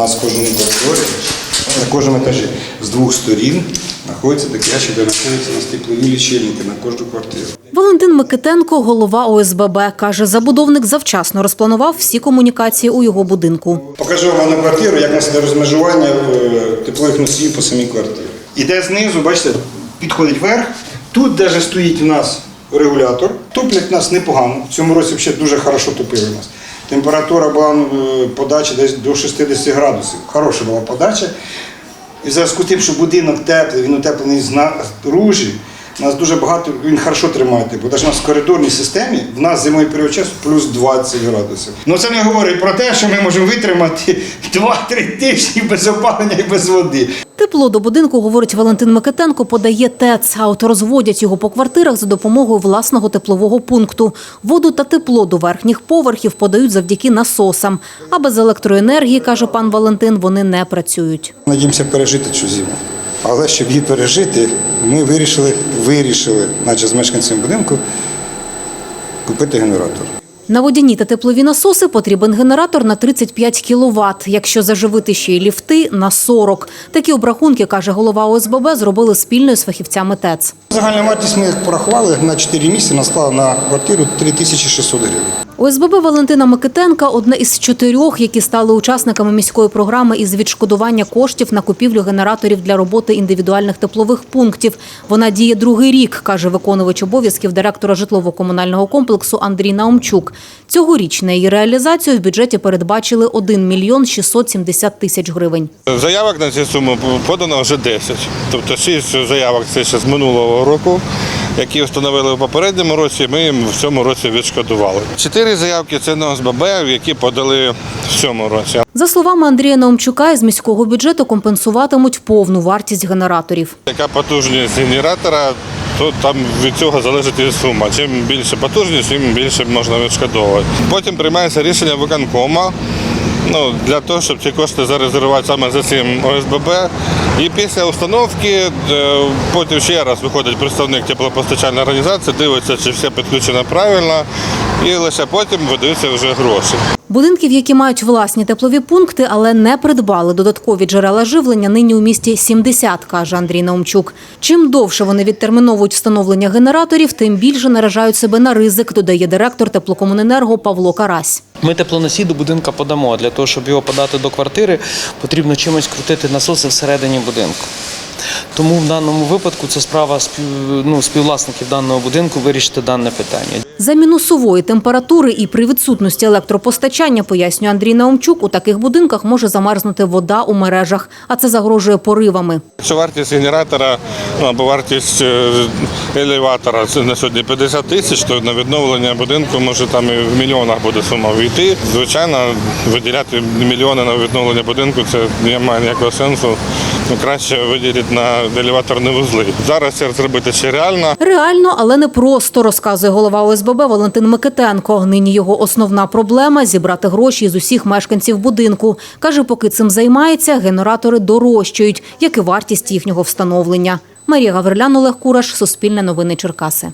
нас в кожному коридорі, на кожному етажі з двох сторін знаходиться ящик, де знаходяться нас теплові лічильники на кожну квартиру. Валентин Микитенко, голова ОСББ, каже, забудовник завчасно розпланував всі комунікації у його будинку. Покажу вам на квартиру, як нас іде розмежування е, теплових носіїв по самій квартирі. Іде знизу, бачите, підходить вверх. Тут навіть стоїть у нас регулятор. Топлять нас непогано. В цьому році взагалі дуже хорошо топили нас. Температура була е, подачі десь до 60 градусів. Хороша була подача. І в зв'язку з тим, що будинок теплий, він утеплений знаружі, у нас дуже багато, він хорошо тримає тепло. Навіть у нас в коридорній системі, в нас зимовий період часу плюс 20 градусів. Ну це не говорить про те, що ми можемо витримати 2-3 тижні без опалення і без води. Тепло до будинку, говорить Валентин Микитенко, подає ТЕЦ, а от розводять його по квартирах за допомогою власного теплового пункту. Воду та тепло до верхніх поверхів подають завдяки насосам. А без електроенергії, каже пан Валентин, вони не працюють. Надіємося пережити цю зиму. Але щоб її пережити, ми вирішили, вирішили, наче з мешканцями будинку, купити генератор. На водяні та теплові насоси потрібен генератор на 35 кВт, якщо заживити ще й ліфти – на 40. Такі обрахунки, каже голова ОСББ, зробили спільно з фахівцями ТЕЦ. Загальна вартість ми порахували на 4 місяці, нас склала на квартиру 3600 гривень. ОСББ Валентина Микитенка – одне із чотирьох, які стали учасниками міської програми із відшкодування коштів на купівлю генераторів для роботи індивідуальних теплових пунктів. Вона діє другий рік, каже виконувач обов'язків директора житлово-комунального комплексу Андрій Наумчук. Цьогоріч на її реалізацію в бюджеті передбачили 1 мільйон 670 тисяч гривень. Заявок на цю суму подано вже 10. Тобто 6 заявок це ще з минулого року, які встановили в попередньому році, ми їм в цьому році відшкодували. Чотири заявки це на ОСББ, які подали в цьому році. За словами Андрія Наумчука, із міського бюджету компенсуватимуть повну вартість генераторів. Яка потужність генератора, то там від цього залежить і сума. Чим більше потужність, тим більше можна відшкодовувати. Потім приймається рішення виконкома. Ну, для того, щоб ці кошти зарезервувати саме за цим ОСББ. І після установки е, потім ще раз виходить представник теплопостачальної організації, дивиться, чи все підключено правильно, і лише потім видаються вже гроші. Будинків, які мають власні теплові пункти, але не придбали додаткові джерела живлення, нині у місті 70, каже Андрій Наумчук. Чим довше вони відтерміновують встановлення генераторів, тим більше наражають себе на ризик, додає директор теплокомуненерго Павло Карась. Ми теплоносій до будинка подамо. Для того, щоб його подати до квартири, потрібно чимось крутити насоси всередині будинку. Тому в даному випадку це справа спів, ну, співвласників даного будинку вирішити дане питання. За мінусової температури і при відсутності електропостачання, пояснює Андрій Наумчук, у таких будинках може замерзнути вода у мережах, а це загрожує поривами. Якщо вартість генератора ну, або вартість е, елеватора це на сьогодні 50 тисяч, то на відновлення будинку може там і в мільйонах буде сума війти. Звичайно, виділяти мільйони на відновлення будинку це не має ніякого сенсу. Ну, краще виділити на елеваторні вузли. Зараз це зробити ще реально. Реально, але не просто, розказує голова ОСББ Валентин Микитенко. Нині його основна проблема – зібрати гроші з усіх мешканців будинку. Каже, поки цим займається, генератори дорожчають, як і вартість їхнього встановлення. Марія Гаврилян, Олег Кураш, Суспільне новини Черкаси.